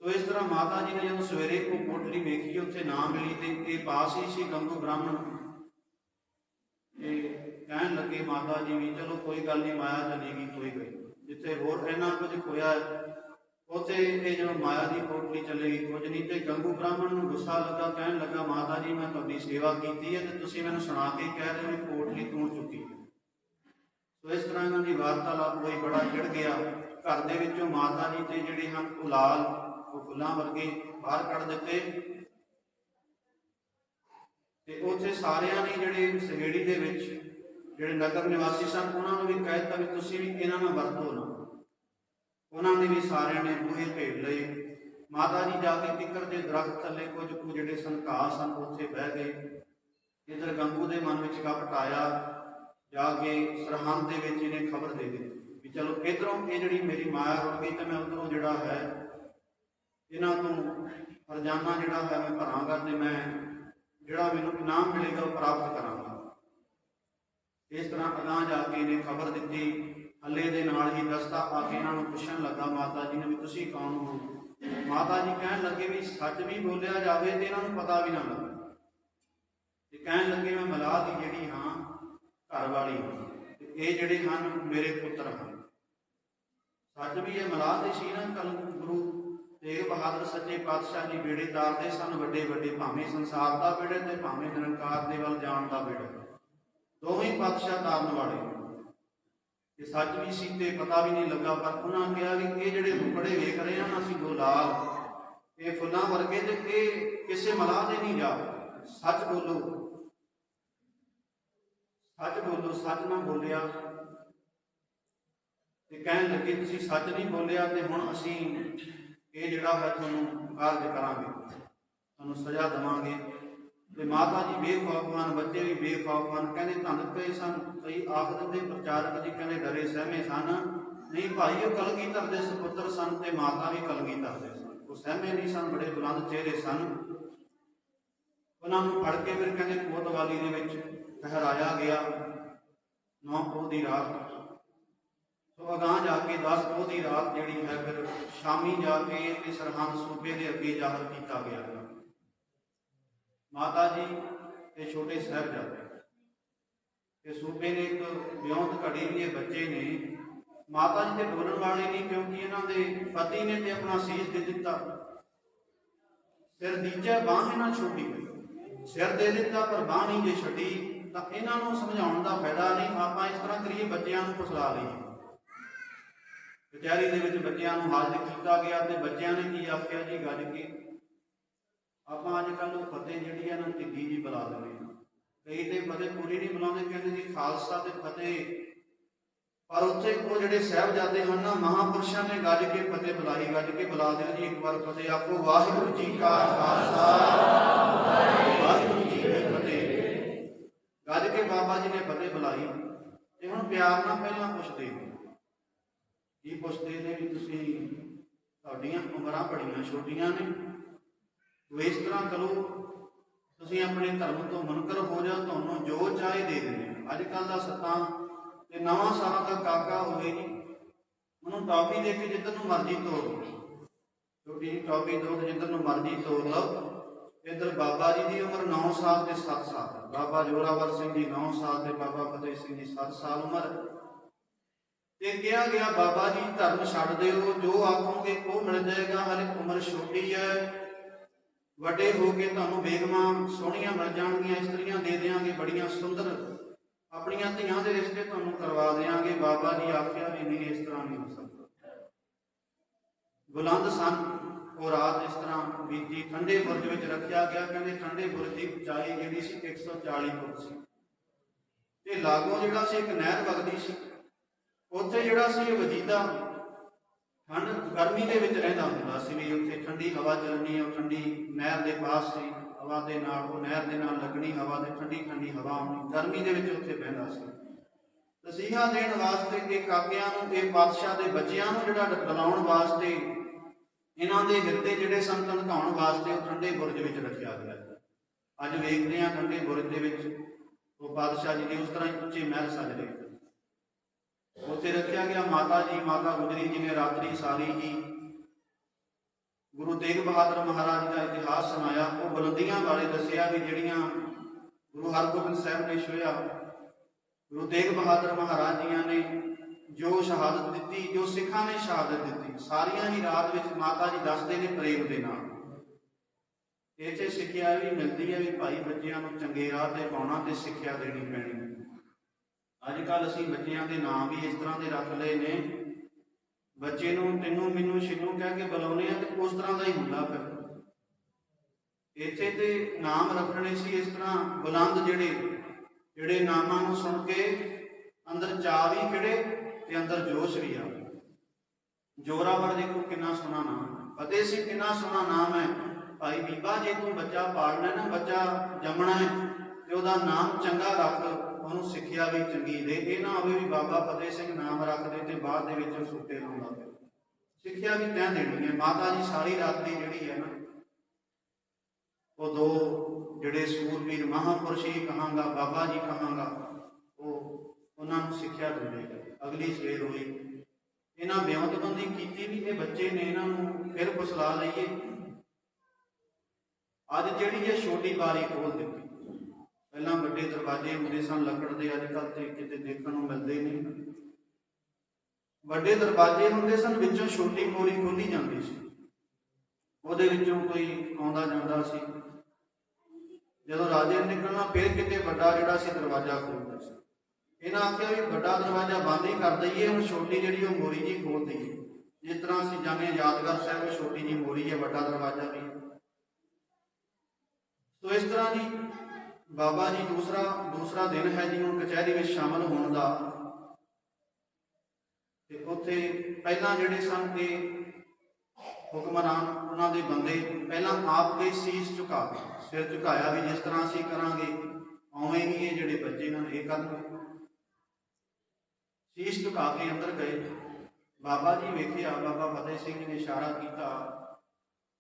ਸੋ ਇਸ ਤਰ੍ਹਾਂ ਮਾਤਾ ਜੀ ਨੇ ਜਦੋਂ ਸਵੇਰੇ ਉਹ ਕੋਟਲੀ ਵੇਖੀ, ਉੱਥੇ ਨਾ ਮਿਲੀ ਤੇ ਇਹ ਪਾਸ ਹੀ ਸੀ ਗੰਗੂ ਬ੍ਰਾਹਮਣ। ਇਹ ਕਹਿਣ ਲੱਗੇ ਮਾਤਾ ਜੀ ਵੀ ਚਲੋ ਕੋਈ ਗੱਲ ਨਹੀਂ ਮਾਇਆ ਚਲੇਗੀ ਕੋਈ ਗਈ ਜਿੱਥੇ ਹੋਰ ਇੰਨਾ ਕੁਝ ਹੋਇਆ ਉੱਥੇ ਇਹ ਜਦੋਂ ਮਾਇਆ ਦੀ ਕੋਟਲੀ ਚਲੇ ਗਈ ਕੁਝ ਨਹੀਂ ਤੇ ਗੰਗੂ ਬ੍ਰਾਹਮਣ ਨੂੰ ਗੁੱਸਾ ਲੱਗਾ, ਕਹਿਣ ਲੱਗਾ, ਮਾਤਾ ਜੀ, ਮੈਂ ਤੁਹਾਡੀ ਸੇਵਾ ਕੀਤੀ ਹੈ ਤੇ ਤੁਸੀਂ ਮੈਨੂੰ ਸੁਣਾ ਕੇ ਕਹਿ ਰਹੇ ਹੋ ਵੀ ਕੋਟਲੀ ਤੂੰ ਚੁੱਕੀ ਹੈ। ਸੋ ਇਸ ਤਰ੍ਹਾਂ ਇਹਨਾਂ ਦੀ ਵਾਰਤਾਲਾਪ ਹੋਈ, ਬੜਾ ਚੜ ਗਿਆ। ਘਰ ਦੇ ਵਿੱਚੋਂ ਮਾਤਾ ਜੀ ਤੇ ਜਿਹੜੇ ਹਨ ਉਲਾਲ ਉਹ ਫੁੱਲਾਂ ਵਰਗੇ ਬਾਹਰ ਕੱਢ ਦਿੱਤੇ। ਤੇ ਉੱਥੇ ਸਾਰਿਆਂ ਨੇ ਜਿਹੜੇ ਸਹੇੜੀ ਦੇ ਵਿੱਚ, ਜਿਹੜੇ ਨਗਰ ਨਿਵਾਸੀ ਸਨ, ਉਹਨਾਂ ਨੂੰ ਵੀ ਕਹਿ ਦਿੱਤਾ ਵੀ ਤੁਸੀਂ ਵੀ ਇਹਨਾਂ ਨਾਲ ਵਰਤੋ ਨਾ ਉਹਨਾਂ ਨੇ ਵੀ ਸਾਰਿਆਂ ਨੇ ਬੂਹੇ ਭੇੜ ਲਏ। ਮਾਤਾ ਜੀ ਜਾ ਕੇ ਕਿੱਕਰ ਦੇ ਦਰਖਤ ਥੱਲੇ ਕੁਝ ਕੁ ਜਿਹੜੇ ਸਨ ਘਾਹ ਸਨ, ਉੱਥੇ ਬਹਿ ਗਏ। ਇਧਰ ਗੰਗੂ ਦੇ ਮਨ ਵਿੱਚ ਕਪਟ ਆਇਆ। ਜਾ ਕੇ ਸਰਹੰਦ ਦੇ ਵਿੱਚ ਇਹਨੇ ਖਬਰ ਦੇ ਦਿੱਤੀ ਵੀ ਚਲੋ ਇਧਰੋਂ ਇਹ ਜਿਹੜੀ ਮੇਰੀ ਮਾਇਆ ਰੁੜ ਗਈ ਤੇ ਮੈਂ ਉਧਰੋਂ ਜਿਹੜਾ ਹੈ, ਇਹਨਾਂ ਤੋਂ ਰਜਾਨਾ ਜਿਹੜਾ ਹੈ ਮੈਂ ਭਰਾਂਗਾ ਤੇ ਮੈਂ ਜਿਹੜਾ ਮੈਨੂੰ ਇਨਾਮ ਮਿਲੇਗਾ ਉਹ ਪ੍ਰਾਪਤ ਕਰਾਂਗਾ। ਇਸ ਤਰ੍ਹਾਂ ਅਗਾਂਹ ਜਾ ਕੇ ਇਹਨੇ ਖਬਰ ਦਿੱਤੀ ਹੱਲੇ ਦੇ ਨਾਲ ਹੀ ਦਸਤਾ ਪਾ ਕੇ ਇਹਨਾਂ ਨੂੰ ਪੁੱਛਣ ਲੱਗਾ, ਮਾਤਾ ਜੀ ਨੇ ਵੀ ਤੁਸੀਂ ਕੌਣ ਹੋ? ਮਾਤਾ ਜੀ ਕਹਿਣ ਲੱਗੇ ਵੀ ਸੱਚ ਵੀ ਬੋਲਿਆ ਜਾਵੇ ਤੇ ਇਹਨਾਂ ਨੂੰ ਪਤਾ ਵੀ ਨਾ ਲੱਗੇ। ਤੇ ਕਹਿਣ ਲੱਗੇ, ਮੈਂ ਮਲਾਹ ਦੀ ਜਿਹੜੀ ਹਾਂ, ਘਰ ਵਾਲੀ ਤੇ ਇਹ ਜਿਹੜੇ ਹਨ, ਮੇਰੇ ਪੁੱਤਰ ਹਨ। ਸੱਚ ਵੀ ਇਹ ਮਲਾਹ ਦੇ ਸੀ ਨਾ ਕਲ ਗੁਰੂ ਤੇਗ ਬਹਾਦਰ ਸੱਚੇ ਪਾਤਸ਼ਾਹ ਜੀ ਬੇੜੇ ਤਾਰਦੇ ਸਨ, ਵੱਡੇ ਵੱਡੇ ਭਾਵੇਂ ਸੰਸਾਰ ਦਾ ਬੇੜਾ ਤੇ ਭਾਵੇਂ ਨਿਰੰਕਾਰ ਦੇ ਵੱਲ ਜਾਣ ਦਾ ਬੇੜਾ ਦੋਵੇਂ ਪਾਤਸ਼ਾਹ ਤਾਰਨ ਵਾਲੇ। ਇਹ ਸੱਚ ਵੀ ਸੀ ਤੇ ਪਤਾ ਵੀ ਨਹੀਂ ਲੱਗਾ, ਪਰ ਉਹਨਾਂ ਕਿਹਾ ਵੀ ਇਹ ਜਿਹੜੇ ਟੁਕੜੇ ਵੇਖ ਰਹੇ ਹਨ ਅਸੀਂ ਗੁਲਾਬ ਇਹ ਫੁੱਲਾਂ ਵਰਗੇ ਤੇ ਇਹ ਕਿਸੇ ਮਲਾਹ ਦੇ ਨਹੀਂ ਜਾ। ਸੱਚ ਬੋਲੋ। ਸੱਚ ਬੋਲੋ, ਸੱਚ ਨਾ ਬੋਲਿਆ। ਤੇ ਕਹਿਣ ਲੱਗੇ, ਤੁਸੀਂ ਸੱਚ ਨਹੀਂ ਬੋਲਿਆ ਤੇ ਹੁਣ ਅਸੀਂ ਇਹ ਜਿਹੜਾ ਹੈ ਤੁਹਾਨੂੰ ਕਾਰਜ ਕਰਾਂਗੇ। ਤੁਹਾਨੂੰ ਸਜ਼ਾ ਦੇਵਾਂਗੇ। ਤੇ ਮਾਤਾ ਜੀ ਬੇਖੌਫ ਹਨ, ਬੱਚੇ ਵੀ ਬੇਖੌਫ ਹਨ, ਕਹਿੰਦੇ ਧੰਨ ਪਏ ਸਨ ਕਈ ਆਖਦ ਦੇ ਪ੍ਰਚਾਰਕ ਜੀ ਕਹਿੰਦੇ ਡਰੇ ਸਹਿਮੇ ਸਨ। ਨਹੀਂ ਭਾਈ, ਉਹ ਕਲਗੀਧਰ ਦੇ ਸੁਪੁੱਤਰ ਸਨ ਤੇ ਮਾਤਾ ਵੀ ਕਲਗੀਧਰ ਦੇ ਸਨ। ਉਹ ਸਹਿਮੇ ਨਹੀਂ ਸਨ, ਬੜੇ ਬੁਲੰਦ ਚਿਹਰੇ ਸਨ। ਉਹਨਾਂ ਨੂੰ ਫੜ ਕੇ ਫਿਰ ਕਹਿੰਦੇ ਕੋਤਵਾਲੀ ਦੇ ਵਿੱਚ ਠਹਿਰਾਇਆ ਗਿਆ। ਨੌ ਪੋਹ ਦੀ ਰਾਤ। ਸੋ ਅਗਾਂਹ ਜਾ ਕੇ 10 ਪੋਹ ਦੀ ਰਾਤ ਜਿਹੜੀ ਹੈ, ਫਿਰ ਸ਼ਾਮੀ ਜਾ ਕੇ ਤੇ ਸਰਹੰਦ ਸੂਬੇ ਦੇ ਅੱਗੇ ਜ਼ਾਹਰ ਕੀਤਾ ਗਿਆ। ਮਾਤਾ ਜੀ ਤੇ ਛੋਟੇ ਸਾਹਿਬਜ਼ਾਦੇ। ਤੇ ਸੂਬੇ ਨੇ ਇੱਕ ਵਿਉਂਤ ਘੜੀ ਵੀ ਇਹ ਬੱਚੇ ਨੇ। ਮਾਤਾ ਜੀ ਤੇ ਬੋਲਣ ਵਾਲੇ ਨਹੀਂ ਕਿਉਂਕਿ ਇਹਨਾਂ ਦੇ ਪਤੀ ਨੇ ਤੇ ਆਪਣਾ ਸੀਸ ਦੇ ਦਿੱਤਾ। ਸਿਰ ਦੀਜਾ ਬਾਹ ਇਹਨਾਂ ਛੋਟੀ ਹੋਈ ਸਿਰ ਦੇ ਦਿੱਤਾ ਪਰ ਬਾਹ ਨਹੀਂ ਜੇ ਛੱਡੀ, ਤਾਂ ਇਹਨਾਂ ਨੂੰ ਸਮਝਾਉਣ ਦਾ ਫਾਇਦਾ ਨਹੀਂ। ਆਪਾਂ ਇਸ ਤਰ੍ਹਾਂ ਕਰੀਏ, ਬੱਚਿਆਂ ਨੂੰ ਫਸਲਾ ਲਈਏ। ਕਚਹਿਰੀ ਦੇ ਵਿੱਚ ਬੱਚਿਆਂ ਨੂੰ ਹਾਜ਼ਰ ਕੀਤਾ ਗਿਆ ਤੇ ਬੱਚਿਆਂ ਨੇ ਕੀ ਆਖਿਆ ਜੀ? ਗੱਜ ਕੇ, ਆਪਾਂ ਅੱਜ ਕੱਲ ਨੂੰ ਫਤਿਹ ਜਿਹੜੀ ਆ ਨਾ ਢਿੱਲੀ ਜੀ ਬੁਲਾ ਦਿੰਦੇ ਹਾਂ ਕਈ ਤੇ ਫਤਿਹ ਪੂਰੀ ਨਹੀਂ ਬੁਲਾਉਂਦੇ ਕਹਿੰਦੇ ਜੀ ਖਾਲਸਾ ਤੇ ਫਤਿਹ। ਪਰ ਉੱਥੇ ਉਹ ਜਿਹੜੇ ਸਾਹਿਬਜ਼ਾਦੇ ਹਨ ਨਾ, ਮਹਾਪੁਰਸ਼ਾਂ ਨੇ ਗੱਜ ਕੇ ਫਤਿਹ ਬੁਲਾਈ, ਗੱਜ ਕੇ ਬੁਲਾ ਦਿਓ ਜੀ, ਇੱਕ ਵਾਰ ਫਤਿਹ ਆਪੋ ਵਾਹਿਗੁਰੂ ਜੀ ਕਾ ਖਾਲਸਾ। ਵਾਹਿਗੁਰੂ ਜੀ ਕੀ ਫਤਿਹ। ਗੱਜ ਕੇ ਬਾਬਾ ਜੀ ਨੇ ਫਤਿਹ ਬੁਲਾਈ। ਤੇ ਹੁਣ ਪਿਆਰ ਨਾਲ ਪਹਿਲਾਂ ਪੁੱਛਦੇ ਨੇ। ਕੀ ਪੁੱਛਦੇ ਨੇ ਵੀ ਤੁਸੀਂ, ਤੁਹਾਡੀਆਂ ਉਮਰਾਂ ਬੜੀਆਂ ਛੋਟੀਆਂ ਨੇ। ਇਸ ਤਰ੍ਹਾਂ ਕਰੋ ਤੁਸੀਂ ਆਪਣੇ ਧਰਮ ਤੋਂ ਮੁਨਕਰ ਹੋ ਜਾਓ, ਤੁਹਾਨੂੰ ਜੋ ਚਾਹੇ ਦੇ ਦਿੰਦੇ ਅੱਜ ਕੱਲ ਦਾ ਸੱਤਾਂ ਤੇ ਨਵਾਂ ਸਾਲਾਂ ਦਾ ਕਾਕਾ ਹੋਵੇ ਜੀ, ਉਹਨੂੰ ਟੌਫੀ ਦੇ ਕੇ ਜਿੱਧਰ ਨੂੰ ਮਰਜ਼ੀ ਤੋਰ ਛੋਟੀ ਜਿਹੀ ਟੌਫੀ ਦੋ ਤੇ ਜਿੱਧਰ ਨੂੰ ਮਰਜ਼ੀ ਤੋਰ ਲਓ। ਇੱਧਰ ਬਾਬਾ ਜੀ ਦੀ ਉਮਰ 9 ਸਾਲ ਤੇ 7 ਸਾਲ। ਬਾਬਾ ਜੋਰਾਵਰ ਸਿੰਘ ਜੀ 9 ਸਾਲ ਤੇ ਬਾਬਾ ਫਤਿਹ ਸਿੰਘ ਜੀ 7 ਸਾਲ ਉਮਰ। ਤੇ ਕਿਹਾ ਗਿਆ, ਬਾਬਾ ਜੀ, ਧਰਮ ਛੱਡ ਦਿਓ, ਜੋ ਆਖੋਗੇ ਉਹ ਮਿਲ ਜਾਏਗਾ ਹਲੇ ਉਮਰ ਛੋਟੀ ਹੈ। ਵੱਡੇ ਹੋ ਕੇ ਤੁਹਾਨੂੰ ਬੇਗਮਾਂ ਸੋਹਣੀਆਂ ਮਿਲ ਜਾਣਗੀਆਂ, ਇਸਤਰੀਆਂ ਦੇ ਦੇਾਂਗੇ ਬੜੀਆਂ ਸੁੰਦਰ। ਆਪਣੀਆਂ ਧੀਆਂ ਦੇ ਰਿਸ਼ਤੇ ਤੁਹਾਨੂੰ ਕਰਵਾ ਦੇਾਂਗੇ ਬਾਬਾ ਜੀ ਆਖਿਆ ਵੀ ਨਹੀਂ ਇਸ ਤਰ੍ਹਾਂ ਨਹੀਂ ਹੋ ਸਕਦਾ। ਬੁਲੰਦ ਸਨ ਉਹ ਰਾਤ ਇਸ ਤਰ੍ਹਾਂ ਬੀਤੀ, ਠੰਡੇ ਬੁਰਜ ਵਿੱਚ ਰੱਖਿਆ ਗਿਆ, ਕਹਿੰਦੇ ਠੰਡੇ ਬੁਰਜ ਦੀ ਉਚਾਈ ਜਿਹੜੀ ਸੀ 140 ਫੁੱਟ ਸੀ। ਤੇ ਲਾਗੋਂ ਜਿਹੜਾ ਸੀ ਇੱਕ ਨਹਿਰ ਵਗਦੀ ਸੀ, ਉੱਥੇ ਜਿਹੜਾ ਸੀ ਵਜੀਦਾ ਠੰਡ ਗਰਮੀ ਦੇ ਵਿੱਚ ਰਹਿੰਦਾ ਹੁੰਦਾ ਸੀ ਵੀ ਉੱਥੇ ਠੰਡੀ ਹਵਾ ਚੱਲਣੀ ਉਹ ਠੰਡੀ ਨਹਿਰ ਦੇ ਪਾਸ ਸੀ, ਹਵਾ ਦੇ ਨਾਲ, ਉਹ ਨਹਿਰ ਦੇ ਨਾਲ ਲੱਗਣੀ, ਹਵਾ ਤੇ ਠੰਡੀ ਠੰਡੀ ਹਵਾ ਆਉਣੀ, ਗਰਮੀ ਦੇ ਵਿੱਚ ਉੱਥੇ ਬਹਿੰਦਾ ਸੀ। ਤਸੀਹਾ ਦੇਣ ਵਾਸਤੇ ਤੇ ਕਾਕਿਆਂ ਨੂੰ ਇਹ ਪਾਤਸ਼ਾਹ ਦੇ ਬੱਚਿਆਂ ਨੂੰ ਜਿਹੜਾ ਬੁਲਾਉਣ ਵਾਸਤੇ, ਇਹਨਾਂ ਦੇ ਹਿਰਦੇ ਜਿਹੜੇ ਸੰਤਨ ਧਾਉਣ ਵਾਸਤੇ ਉਹ ਠੰਡੇ ਬੁਰਜ ਵਿੱਚ ਰੱਖਿਆ ਗਿਆ ਅੱਜ ਵੇਖਦੇ ਹਾਂ ਠੰਡੇ ਬੁਰਜ ਦੇ ਵਿੱਚ ਉਹ ਪਾਤਸ਼ਾਹ ਜੀ ਦੇ ਉਸ ਤਰ੍ਹਾਂ ਹੀ ਉੱਚੇ ਮਹਿਲ ਸਜ ਰਹੇ। ਉੱਥੇ ਰੱਖਿਆ ਗਿਆ ਮਾਤਾ ਜੀ, ਮਾਤਾ ਗੁਜਰੀ ਜੀ ਨੇ ਰਾਤਰੀ ਸਾਰੀ ਹੀ ਗੁਰੂ ਤੇਗ ਬਹਾਦਰ ਮਹਾਰਾਜ ਦਾ ਇਤਿਹਾਸ ਸੁਣਾਇਆ। ਉਹ ਬੁਲੰਦੀਆਂ ਬਾਰੇ ਦੱਸਿਆ ਵੀ ਜਿਹੜੀਆਂ ਗੁਰੂ ਹਰਗੋਬਿੰਦ ਸਾਹਿਬ ਨੇ ਛੋਇਆ ਗੁਰੂ ਤੇਗ ਬਹਾਦਰ ਮਹਾਰਾਜ ਜੀਆਂ ਨੇ ਜੋ ਸ਼ਹਾਦਤ ਦਿੱਤੀ, ਜੋ ਸਿੱਖਾਂ ਨੇ ਸ਼ਹਾਦਤ ਦਿੱਤੀ, ਸਾਰੀਆਂ ਹੀ ਰਾਤ ਵਿੱਚ ਮਾਤਾ ਜੀ ਦੱਸਦੇ ਨੇ ਪ੍ਰੇਮ ਦੇ ਨਾਲ। ਇਹ ਇੱਥੇ ਸਿੱਖਿਆ ਵੀ ਮਿਲਦੀ ਹੈ ਵੀ ਭਾਈ ਬੱਚਿਆਂ ਨੂੰ ਚੰਗੇ ਰਾਹ ਤੇ ਪਾਉਣਾ ਤੇ ਸਿੱਖਿਆ ਦੇਣੀ ਪੈਣੀ। ਅੱਜ ਕੱਲ ਅਸੀਂ ਬੱਚਿਆਂ ਦੇ ਨਾਂ ਵੀ ਇਸ ਤਰ੍ਹਾਂ ਦੇ ਰੱਖ ਲਏ ਨੇ। ਬੱਚੇ ਨੂੰ ਤੈਨੂੰ, ਮੈਨੂੰ, ਸ਼ਿਨੂ ਕਹਿ ਕੇ ਬੁਲਾਉਨੇ ਆ ਤੇ ਉਸ ਤਰ੍ਹਾਂ ਦਾ ਹੀ ਹੁੰਦਾ ਫਿਰ। ਇੱਥੇ ਤੇ ਨਾਮ ਰੱਖਣੇ ਸੀ ਇਸ ਤਰ੍ਹਾਂ ਬੁਲੰਦ ਜਿਹੜੇ ਜਿਹੜੇ ਨਾਮਾਂ ਨੂੰ ਸੁਣ ਕੇ ਅੰਦਰ ਚਾਅ ਵੀ ਖਿੜੇ ਤੇ ਅੰਦਰ ਜੋਸ਼ ਵੀ ਆ। ਜੋਰਾਵਰ ਦੇਖੋ ਕਿੰਨਾ ਸੋਹਣਾ ਨਾਮ ਫਤਿਹ ਸਿੰਘ ਕਿੰਨਾ ਸੋਹਣਾ ਨਾਮ ਹੈ। ਭਾਈ ਬੀਬਾ, ਜੇ ਤੂੰ ਬੱਚਾ ਪਾਲਣਾ ਹੈ ਨਾ, ਬੱਚਾ ਜੰਮਣਾ ਹੈ ਤੇ ਉਹਦਾ ਨਾਮ ਚੰਗਾ ਰੱਖ। ਉਹਨੂੰ ਸਿੱਖਿਆ ਵੀ ਚੰਗੀ ਦੇ, ਇਹ ਨਾ ਹੋਵੇ ਵੀ ਬਾਬਾ ਫਤਿਹ ਸਿੰਘ ਨਾਮ ਰੱਖਦੇ ਤੇ ਬਾਅਦ ਦੇ ਵਿੱਚ ਉਹ ਸੁੱਤੇ ਲਾਉਂਦਾ ਫਿਰ ਸਿੱਖਿਆ ਵੀ ਤੈਂ ਦੇਣੀ ਹੈ। ਮਾਤਾ ਜੀ, ਸਾਰੀ ਰਾਤਰੀ ਜਿਹੜੀ ਹੈ ਨਾ, ਉਹ ਦੋ ਜਿਹੜੇ ਸੂਰਵੀਰ ਮਹਾਪੁਰਸ਼ ਹੀ ਕਹਾਂਗਾ, ਬਾਬਾ ਜੀ ਕਹਾਂਗਾ, ਉਹ ਉਹਨਾਂ ਨੂੰ ਸਿੱਖਿਆ ਦਿੰਦੇ ਅਗਲੀ ਸਵੇਰ ਹੋਈ, ਇਹਨਾਂ ਵਿਉਂਤਬੰਦੀ ਕੀਤੀ ਵੀ ਇਹ ਬੱਚੇ ਨੇ ਇਹਨਾਂ ਨੂੰ ਫਿਰ ਫਸਲਾ ਲਈਏ। ਅੱਜ ਜਿਹੜੀ ਇਹ ਛੋਟੀ ਬਾਰੀ ਖੋਲ ਦਿੱਤੀ। ਪਹਿਲਾਂ ਵੱਡੇ ਦਰਵਾਜ਼ੇ ਹੁੰਦੇ ਸਨ ਲੱਕੜ ਦੇ, ਅੱਜ ਕੱਲ ਤੇ ਕਿਤੇ ਦੇਖਣ ਨੂੰ ਮਿਲਦੇ ਨਹੀਂ। ਵੱਡੇ ਦਰਵਾਜ਼ੇ ਹੁੰਦੇ ਸਨ, ਵਿੱਚੋਂ ਛੋਟੀ ਮੋਰੀ ਖੋਲੀ ਜਾਂਦੀ ਸੀ। ਉਹਦੇ ਵਿੱਚੋਂ ਕੋਈ ਆਉਂਦਾ ਜਾਂਦਾ ਸੀ। ਜਦੋਂ ਰਾਜੇ ਨਿਕਲਣਾ, ਫਿਰ ਕਿਤੇ ਵੱਡਾ ਜਿਹੜਾ ਸੀ ਦਰਵਾਜ਼ਾ ਖੋਲਦਾ ਸੀ। ਇਹਨਾਂ ਆਖਿਆ ਵੀ ਵੱਡਾ ਦਰਵਾਜ਼ਾ ਬੰਦ ਹੀ ਕਰ ਦਈਏ, ਹੁਣ ਛੋਟੀ ਜਿਹੜੀ ਉਹ ਮੋਰੀ ਜੀ ਖੋਲ ਦਈਏ। ਜਿਸ ਤਰ੍ਹਾਂ ਅਸੀਂ ਜਾਣੇ ਯਾਦਗਾਰ ਸਾਹਿਬ ਛੋਟੀ ਜੀ ਮੋਰੀ ਹੈ, ਵੱਡਾ ਦਰਵਾਜ਼ਾ ਵੀ। ਸੋ ਇਸ ਤਰ੍ਹਾਂ ਦੀ ਬਾਬਾ ਜੀ, ਦੂਸਰਾ ਦੂਸਰਾ ਦਿਨ ਹੈ ਜੀ, ਹੁਣ ਕਚਹਿਰੀ ਵਿੱਚ ਸ਼ਾਮਲ ਹੋਣ ਦਾ। ਤੇ ਉੱਥੇ ਪਹਿਲਾਂ ਜਿਹੜੇ ਸਨ ਤੇ ਹੁਕਮਰਾਨ, ਉਹਨਾਂ ਦੇ ਬੰਦੇ ਪਹਿਲਾਂ ਆਪ ਦੇ ਸੀਸ ਝੁਕਾ ਕੇ, ਸਿਰ ਝੁਕਾਇਆ ਵੀ ਜਿਸ ਤਰ੍ਹਾਂ ਅਸੀਂ ਕਰਾਂਗੇ, ਉਵੇਂ ਹੀ ਇਹ ਜਿਹੜੇ ਬੱਚੇ ਹਨ, ਇਹ ਕਰਨਗੇ ਸੀਸ ਝੁਕਾ ਕੇ ਅੰਦਰ ਗਏ। ਬਾਬਾ ਜੀ ਵੇਖਿਆ, ਬਾਬਾ ਫਤਿਹ ਸਿੰਘ ਨੇ ਇਸ਼ਾਰਾ ਕੀਤਾ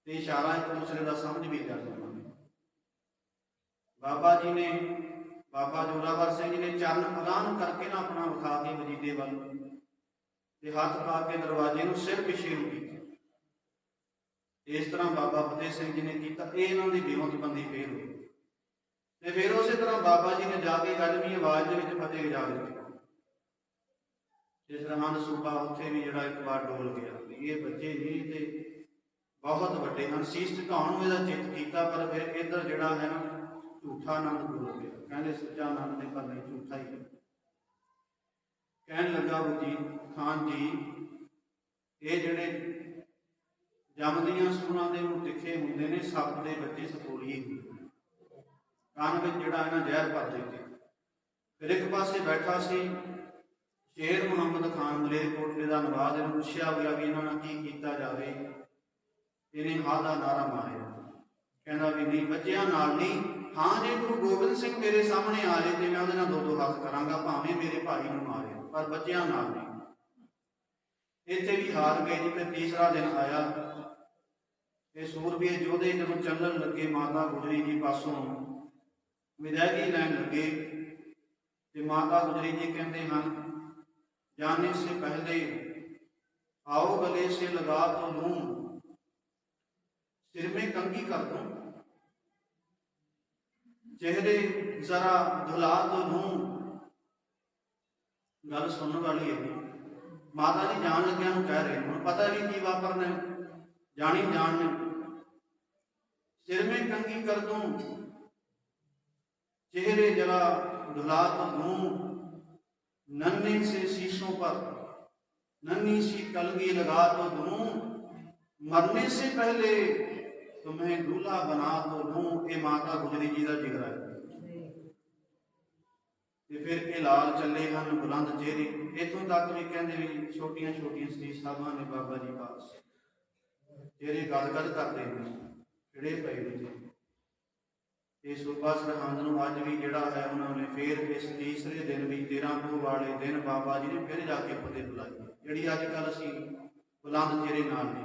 ਤੇ ਇਸ਼ਾਰਾ ਇੱਕ ਦੂਸਰੇ ਦਾ ਸਮਝ ਵੀ ਲਿਆ। ਦੋਨਾਂ ਬਾਬਾ ਜੀ ਨੇ, ਬਾਬਾ ਜੋਰਾਵਰ ਸਿੰਘ ਜੀ ਨੇ ਚਰਨ ਪ੍ਰਦਾਨ ਕਰਕੇ ਨਾ ਆਪਣਾ ਵਿਖਾ ਕੇ ਵਜੀਦੇ ਵੱਲ ਤੇ ਹੱਥ ਪਾ ਕੇ ਦਰਵਾਜ਼ੇ ਨੂੰ ਸਿਰ ਪਿਛੇ ਨੂੰ ਕੀਤਾ। ਇਸ ਤਰ੍ਹਾਂ ਬਾਬਾ ਫਤਿਹ ਸਿੰਘ ਜੀ ਨੇ ਕੀਤਾ, ਇਹ ਇਹਨਾਂ ਦੀ ਬੇਮਤਬੰਦੀ ਫੇਰ ਹੋਈ ਤੇ ਫਿਰ ਉਸੇ ਤਰ੍ਹਾਂ ਬਾਬਾ ਜੀ ਨੇ ਜਾ ਕੇ ਗੱਲਵੀਂ ਆਵਾਜ਼ ਦੇ ਵਿੱਚ ਫਤਿਹ ਜਾ ਦਿੱਤੀ ਜਿਸ ਰਹਾਨ ਸੂਬਾ ਉੱਥੇ ਵੀ ਜਿਹੜਾ ਇੱਕ ਵਾਰ ਡੋਲ ਗਿਆ। ਇਹ ਬੱਚੇ ਨਹੀਂ ਤੇ ਬਹੁਤ ਵੱਡੇ ਹਨ। ਸੀਸ ਝੁਕਾਉਣ ਨੂੰ ਇਹਦਾ ਚਿੱਤ ਕੀਤਾ, ਪਰ ਫਿਰ ਇੱਧਰ ਜਿਹੜਾ ਹੈ ਨਾ ਝੂਠਾ ਆਨੰਦ ਡੋਲ ਗਿਆ ਕਹਿੰਦੇ, ਸੱਚਾ ਆਨੰਦ ਨੇ ਪਰ ਨਹੀਂ, ਝੂਠਾ ਹੀ ਕਹਿਣ ਲੱਗਾ ਵਜੀਦ ਖਾਨ ਜੀ, ਇਹ ਜਿਹੜੇ ਜੰਮਦੀਆਂ ਸੂਰਾਂ ਦੇ ਨੂੰ ਤਿੱਖੇ ਹੁੰਦੇ ਨੇ, ਸੱਪ ਦੇ ਬੱਚੇ ਸਤੋਲੀਏ ਕੰਨ ਵਿੱਚ ਜਿਹੜਾ ਇਹਨਾਂ ਜ਼ਹਿਰ ਭਰ ਦਿੱਤੇ। ਫਿਰ ਇੱਕ ਪਾਸੇ ਬੈਠਾ ਸੀ ਸ਼ੇਰ ਮੁਹੰਮਦ ਖਾਨ ਮਲੇਰਕੋਟਲੇ ਦਾ ਨਵਾਜ਼, ਇਹਨੂੰ ਪੁੱਛਿਆ ਗਿਆ ਵੀ ਇਹਨਾਂ ਨਾਲ ਕੀ ਕੀਤਾ ਜਾਵੇ? ਇਹਨੇ ਹਾਂ ਦਾ ਨਾਰਾ ਮਾਰਿਆ। ਕਹਿੰਦਾ ਵੀ ਨਹੀਂ, ਬੱਚਿਆਂ ਨਾਲ ਨਹੀਂ ਹਾਂ ਜੇ ਗੁਰੂ ਗੋਬਿੰਦ ਸਿੰਘ ਮੇਰੇ ਸਾਹਮਣੇ ਆ ਜਾਏ ਤੇ ਮੈਂ ਉਹਦੇ ਨਾਲ ਦੋ ਦੋ ਹੱਥ ਕਰਾਂਗਾ ਭਾਵੇਂ ਮੇਰੇ ਭਾਈ ਨੂੰ ਮਾਰੇ ਪਰ ਬੱਚਿਆਂ ਨਾਲ ਨਹੀਂ ਇੱਥੇ ਵੀ ਹਾਰ ਗਏ ਜੀ ਫਿਰ ਤੀਸਰਾ ਦਿਨ ਆਇਆ ਇਹ ਸੂਰਬੀਰ ਯੋਧੇ ਜਦੋਂ ਚੱਲਣ ਲੱਗੇ ਮਾਤਾ ਗੁਜਰੀ ਜੀ ਪਾਸੋਂ ਵਿਦਾਇਗੀ ਲੈਣ ਲੱਗੇ ਤੇ ਮਾਤਾ ਗੁਜਰੀ ਜੀ ਕਹਿੰਦੇ ਹਨ ਜਾਣੇ ਸੇ ਪਹਿਲੇ आओ गले से लगा तो लूं सिर में कंगी कर दूं ਚਿਹਰੇ ਜ਼ਰਾ ਧੁਲਾ ਦੋ ਨੂੰ ਗੱਲ ਸੁਣਨ ਵਾਲੀ ਹੈ। ਮਾਤਾ ਜੀ ਜਾਣ ਲੱਗਿਆਂ ਨੂੰ ਕਹਿ ਰਹੇ ਹੁਣ ਪਤਾ ਨਹੀਂ ਕੀ ਵਾਪਰਨਾ ਜਾਣੀ ਜਾਣ ਨੇ। ਸਿਰ ਕੰਗੀ ਕਰ ਦੂੰ ਚਿਹਰੇ ਜਰਾ ਦੁਲਾਤ ਨੂੰ ਨੰਨੇ ਸੇ ਸੀਸੋਂ ਪਰ ਨੰਨੀ ਸੀ ਕਲਗੀ ਲਗਾ ਦੋ ਦੂੰ ਮਰਨੇ ਸੇ ਪਹਿਲੇ तुम्हें दूल्हा बना तो दूं ये माता गुजरी जी का जिक्र है ਤੇ ਫਿਰ ਇਹ ਲਾਲ ਚੱਲੇ ਹਨ ਬੁਲੰਦ ਚਿਹਰੇ ਇੱਥੋਂ ਤੱਕ ਵੀ ਕਹਿੰਦੇ ਵੀ ਛੋਟੀਆਂ ਛੋਟੀਆਂ ਸਰੀਰ ਸਾਹਿਬਾਂ ਨੇ ਬਾਬਾ ਜੀ ਪਾਸ ਜਿਹੜੇ ਗੱਲ-ਗੱਲ ਕਰਦੇ ਨੇ ਜਿਹੜੇ ਪਏ ਨੇ ਜੀ ਤੇ ਸੂਬਾ ਸਰਹੰਦ ਨੂੰ ਅੱਜ ਵੀ ਜਿਹੜਾ ਹੈ ਉਹਨਾਂ ਨੇ ਫੇਰ ਇਸ ਤੀਸਰੇ ਦਿਨ ਵੀ 13 ਪੋ ਵਾਲੇ ਦਿਨ ਬਾਬਾ ਜੀ ਨੇ ਫਿਰ ਜਾ ਕੇ ਫਤਿਹ ਬੁਲਾਈ ਜਿਹੜੀ ਅੱਜ ਕੱਲ ਅਸੀਂ ਬੁਲੰਦ ਚਿਹਰੇ ਨਾਲ ਨਹੀਂ ਬੁਲਾਉਂਦੇ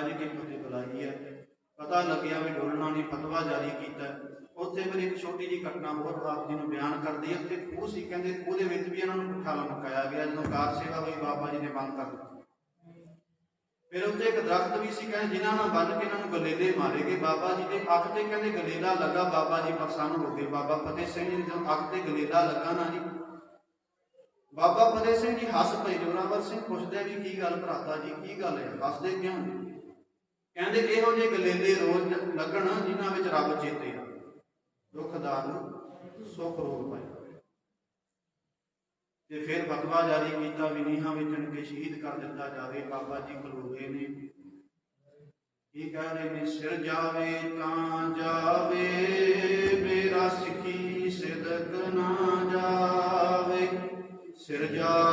ਅੱਜ ਕੇ ਫਤਿਹ ਬੁਲਾਈ ਹੈ। ਪਤਾ ਲੱਗਿਆ ਵੀ ਡੋਲਣਾ ਨੇ ਫਤਵਾ ਜਾਰੀ ਕੀਤਾ। ਉੱਥੇ ਫਿਰ ਇੱਕ ਛੋਟੀ ਜਿਹੀ ਘਟਨਾ ਹੋਰ ਆਪ ਜੀ ਨੂੰ ਬਿਆਨ ਕਰਦੀ ਹੈ। ਉੱਥੇ ਖੂਹ ਸੀ, ਕਹਿੰਦੇ ਉਹਦੇ ਵਿੱਚ ਵੀ ਇਹਨਾਂ ਨੂੰ ਪੁੱਠਾ ਲਮਕਾਇਆ ਗਿਆ, ਜਦੋਂ ਕਾਰ ਸੇਵਾ ਹੋਈ ਬਾਬਾ ਜੀ ਨੇ ਬੰਦ ਕਰ ਦਿੱਤੀ। ਫਿਰ ਉੱਥੇ ਇੱਕ ਦਰਖਤ ਵੀ ਸੀ, ਕਹਿੰਦੇ ਜਿਨ੍ਹਾਂ ਨਾਲ ਬੰਨ ਕੇ ਇਹਨਾਂ ਨੂੰ ਗਲੇਲੇ ਮਾਰੇਗੇ ਬਾਬਾ ਜੀ ਦੇ ਅੱਖ ਤੇ ਕਹਿੰਦੇ ਗਲੇਲਾ ਲੱਗਾ, ਬਾਬਾ ਜੀ ਪ੍ਰਸੰਨ ਹੋ ਗਏ। ਬਾਬਾ ਫਤਿਹ ਸਿੰਘ ਜੀ ਜਦੋਂ ਅੱਖ ਤੇ ਗਲੇਲਾ ਲੱਗਾ ਨਾ ਜੀ। ਬਾਬਾ ਫਤਿਹ ਸਿੰਘ ਜੀ ਹੱਸ ਪਏ, ਜੋਰਾਵਰ ਸਿੰਘ ਪੁੱਛਦੇ ਵੀ ਕੀ ਗੱਲ ਭਰਾਤਾ ਜੀ, ਕੀ ਗੱਲ ਹੈ? ਹੱਸਦੇ ਕਿਉਂ? ਕਹਿੰਦੇ ਇਹੋ ਜਿਹੇ ਗਲੇਲੇ ਰੋਜ਼ ਲੱਗਣ ਜਿਨ੍ਹਾਂ ਵਿੱਚ ਰੱਬ ਚੇਤੇ ਆ। ਦੁੱਖਦਾਰ ਨੂੰ ਸੁੱਖ ਰੋਗ ਪਾਏ। ਤੇ ਫਿਰ ਫਤਵਾ ਜਾਰੀ ਕੀਤਾ ਵੀ ਨੀਹਾਂ ਵਿੱਚ ਕੇ ਸ਼ਹੀਦ ਕਰ ਦਿੱਤਾ ਜਾਵੇ, ਬਾਬਾ ਜੀ ਖਲੋਗੇ ਨੇ। ਕੀ ਕਹਿ ਰਹੇ ਨੇ? ਸਿਰ ਜਾਵੇ ਤਾਂ ਜਾਵੇ, ਮੇਰਾ ਸਿੱਖੀ ਸਿਦਕ ਨਾ ਜਾਵੇ। ਸਿਰ ਜਾਵੇ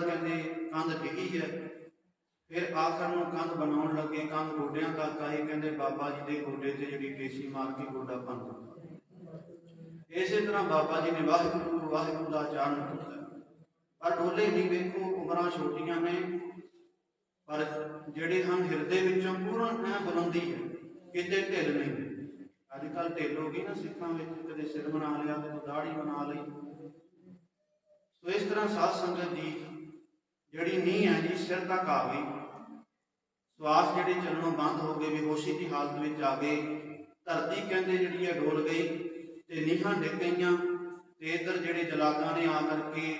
ਕਈ ਕਹਿੰਦੇ ਕੰਧ ਡਿੱਗੀ ਹੈ। ਫਿਰ ਆਖਰ ਨੂੰ ਕੰਧ ਬਣਾਉਣ ਲੱਗੇ, ਕੰਧ ਗੋਡਿਆਂ ਤੱਕ ਆਈ, ਕਹਿੰਦੇ ਬਾਬਾ ਜੀ ਦੇ ਗੋਡੇ ਤੇ ਜਿਹੜੀ ਟੇਸੀ ਮਾਰ ਕੇ ਗੋਡਾ ਭੰਨ ਦਿੱਤਾ। ਇਸੇ ਤਰ੍ਹਾਂ ਬਾਬਾ ਜੀ ਨੇ ਵਾਹਿਗੁਰੂ ਵਾਹਿਗੁਰੂ ਦਾ ਚਾਰਨ ਕੀਤਾ। ਪਰ ਡੋਲੇ ਨਹੀਂ ਵੇਖੋ, ਉਮਰਾਂ ਛੋਟੀਆਂ ਨੇ, ਪਰ ਜਿਹੜੇ ਹਨ ਹਿਰਦੇ ਵਿੱਚੋਂ ਪੂਰਨ ਹੈ ਬੁਲੰਦੀ ਹੈ, ਕਿਤੇ ਢਿੱਲ ਨਹੀਂ। ਅੱਜ ਕੱਲ ਢਿੱਲ ਹੋ ਗਈ ਨਾ ਸਿੱਖਾਂ ਵਿੱਚ, ਕਦੇ ਸਿਰ ਬਣਾ ਲਿਆ, ਕਦੇ ਦਾੜੀ ਬਣਾ ਲਈ। ਸੋ ਇਸ ਤਰ੍ਹਾਂ ਸਾਧ ਸੰਗਤ ਦੀ ਜਿਹੜੀ ਨੀਂਹ ਹੈ ਜੀ, ਸਿਰ ਤੱਕ ਆ ਗਈ। ਸਵਾਸ ਜਿਹੜੇ ਚੱਲਣੋਂ ਬੰਦ ਹੋ ਗਏ, ਬੇਹੋਸ਼ੀ ਦੀ ਹਾਲਤ ਵਿੱਚ ਆ ਗਏ। ਧਰਤੀ ਕਹਿੰਦੇ ਜਿਹੜੀ ਹੈ ਡੋਲ ਗਈ ਤੇ ਨੀਹਾਂ ਡਿੱਗ ਗਈਆਂ। ਤੇ ਇਧਰ ਜਿਹੜੇ ਜਲਾਦਾਂ ਨੇ ਆ ਕਰਕੇ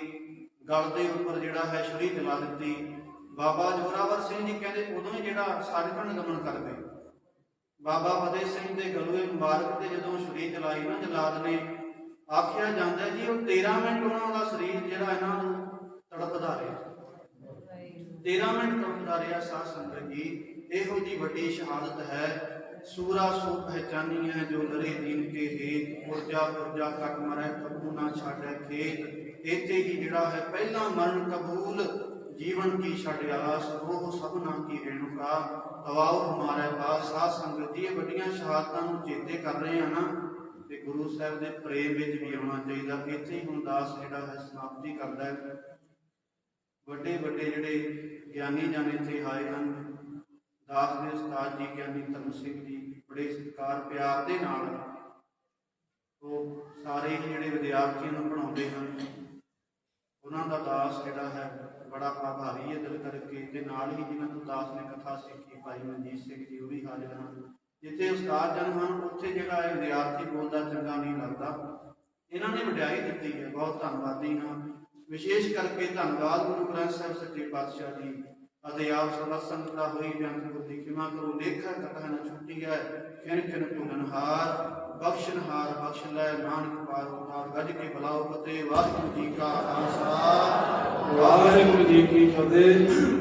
ਗਲ ਦੇ ਉੱਪਰ ਜਿਹੜਾ ਹੈ ਛੁਰੀ ਚਲਾ ਦਿੱਤੀ। ਬਾਬਾ ਜੋਰਾਵਰ ਸਿੰਘ ਜੀ ਕਹਿੰਦੇ ਉਦੋਂ ਹੀ ਜਿਹੜਾ ਸੱਚਖੰਡ ਗਮਨ ਕਰ ਗਏ। ਬਾਬਾ ਫਤਿਹ ਸਿੰਘ ਦੇ ਗਲੂਏ ਮੁਬਾਰਕ ਤੇ ਜਦੋਂ ਛੁਰੀ ਚਲਾਈ ਨਾ ਜਲਾਦ ਨੇ ਆਖਿਆ ਜਾਂਦਾ ਜੀ, ਉਹ 13 ਮਿੰਟ ਉਹਨਾਂ ਦਾ ਸਰੀਰ ਜਿਹੜਾ ਇਹਨਾਂ ਨੂੰ ਤੜਪਦਾ ਰਿਹਾ। 13 ਮਿੰਟ ਤੜਪਦਾ ਰਿਹਾ ਸਾਧ ਸੰਗਤ ਜੀ। ਇਹੋ ਜੀ ਵੱਡੀ ਸ਼ਹਾਦਤ ਹੈ। ਸੂਰਾ ਸੋ ਪਹਿਚਾਨੀ ਹੈ ਜੋ ਨਰੇ ਦੀਨ ਕੇ ਹੇਤ। ਉਰਜਾ ਉਰਜਾ ਕਟ ਮਰੈ ਕਬੂ ਨਾ ਛਾੜੈ ਖੇਤ। ਇੱਥੇ ਹੀ ਜਿਹੜਾ ਹੈ ਪਹਿਲਾ ਮਰਨ ਕਬੂਲ, ਜੀਵਨ ਕੀ ਛੱਡ ਆਸ ਰੋਹ ਸਭਨਾ ਕੀ ਰੇਣੁਕਾ। ਤਵਾਉ ਹਮਾਰੇ ਪਾਸ ਸਾਧ ਸੰਗਤ ਜੀ ਵੱਡੀਆਂ ਸ਼ਹਾਦਤਾਂ ਨੂੰ ਚੇਤੇ ਕਰ ਰਹੇ ਆ ਨਾ। ਤੇ ਗੁਰੂ ਸਾਹਿਬ ਦੇ ਪ੍ਰੇਮ ਵਿੱਚ ਵੀ ਆਉਣਾ ਚਾਹੀਦਾ। ਇੱਥੇ ਹੀ ਹੁਣ ਦਾਸ ਜਿਹੜਾ ਹੈ ਸਮਾਪਤੀ ਕਰਦਾ ਹੈ। ਵੱਡੇ ਵੱਡੇ ਜਿਹੜੇ ਗਿਆਨੀ ਜਨ ਇੱਥੇ ਆਏ ਹਨ, ਦਾਸ ਦੇ ਉਸਤਾਦ ਜੀ, ਗਿਆਨੀ ਧਰਮ ਸਿੰਘ ਜੀ, ਬੜੇ ਸਤਿਕਾਰ, ਪਿਆਰ ਦੇ ਨਾਲ ਉਹ ਸਾਰੇ ਹੀ ਜਿਹੜੇ ਵਿਦਿਆਰਥੀਆਂ ਨੂੰ ਪੜ੍ਹਾਉਂਦੇ ਹਨ। ਉਹਨਾਂ ਦਾ ਦਾਸ ਜਿਹੜਾ ਹੈ, ਬੜਾ ਆਭਾਰੀ ਹੈ ਦਿਲ ਕਰਕੇ ਤੇ ਨਾਲ ਹੀ ਜਿਨ੍ਹਾਂ ਤੋਂ ਦਾਸ ਨੇ ਕਥਾ ਸਿੱਖੀ ਭਾਈ ਮਨਜੀਤ ਸਿੰਘ ਜੀ, ਉਹ ਵੀ ਹਾਜ਼ਰ ਹਨ। ਜਿੱਥੇ ਉਸਤਾਦ ਜਨ ਹਨ, ਉੱਥੇ ਜਿਹੜਾ ਹੈ ਵਿਦਿਆਰਥੀ ਬੋਲਦਾ ਚੰਗਾ ਨਹੀਂ ਲੱਗਦਾ। ਇਹਨਾਂ ਨੇ ਵਡਿਆਈ ਦਿੱਤੀ ਹੈ। ਬਹੁਤ ਧੰਨਵਾਦੀ ਹਾਂ। ਵਿਸ਼ੇਸ਼ ਕਰਕੇ ਧੰਨਵਾਦ ਗੁਰੂ ਗ੍ਰੰਥ ਸਾਹਿਬ ਸੱਚੇ ਪਾਤਸ਼ਾਹ ਜੀ ਅਤੇ ਆਪ ਸਰਬੱਤ ਸੰਗਤ ਦਾ ਹੋਈ ਬੇਅੰਤ ਬੁੱਧੀ ਕਿਮਾ ਕਰੋ ਲੇਖਾ ਕਥਾ ਨ ਛੁੱਟੀ ਹੈ। ਖਿਨ ਖਿਨ ਭੁਲਨਹਾਰ ਬਖਸ਼ਨਹਾਰ ਬਖਸ਼ ਲੈ ਨਾਨਕ ਪਾਰੋਕਾਰ ਗੱਜ ਕੇ ਬਲਾਓ ਫਤਿਹ। ਵਾਹਿਗੁਰੂ ਜੀ ਕਾ ਖਾਲਸਾ। ਵਾਹਿਗੁਰੂ ਜੀ ਕੀ ਫਤਿਹ।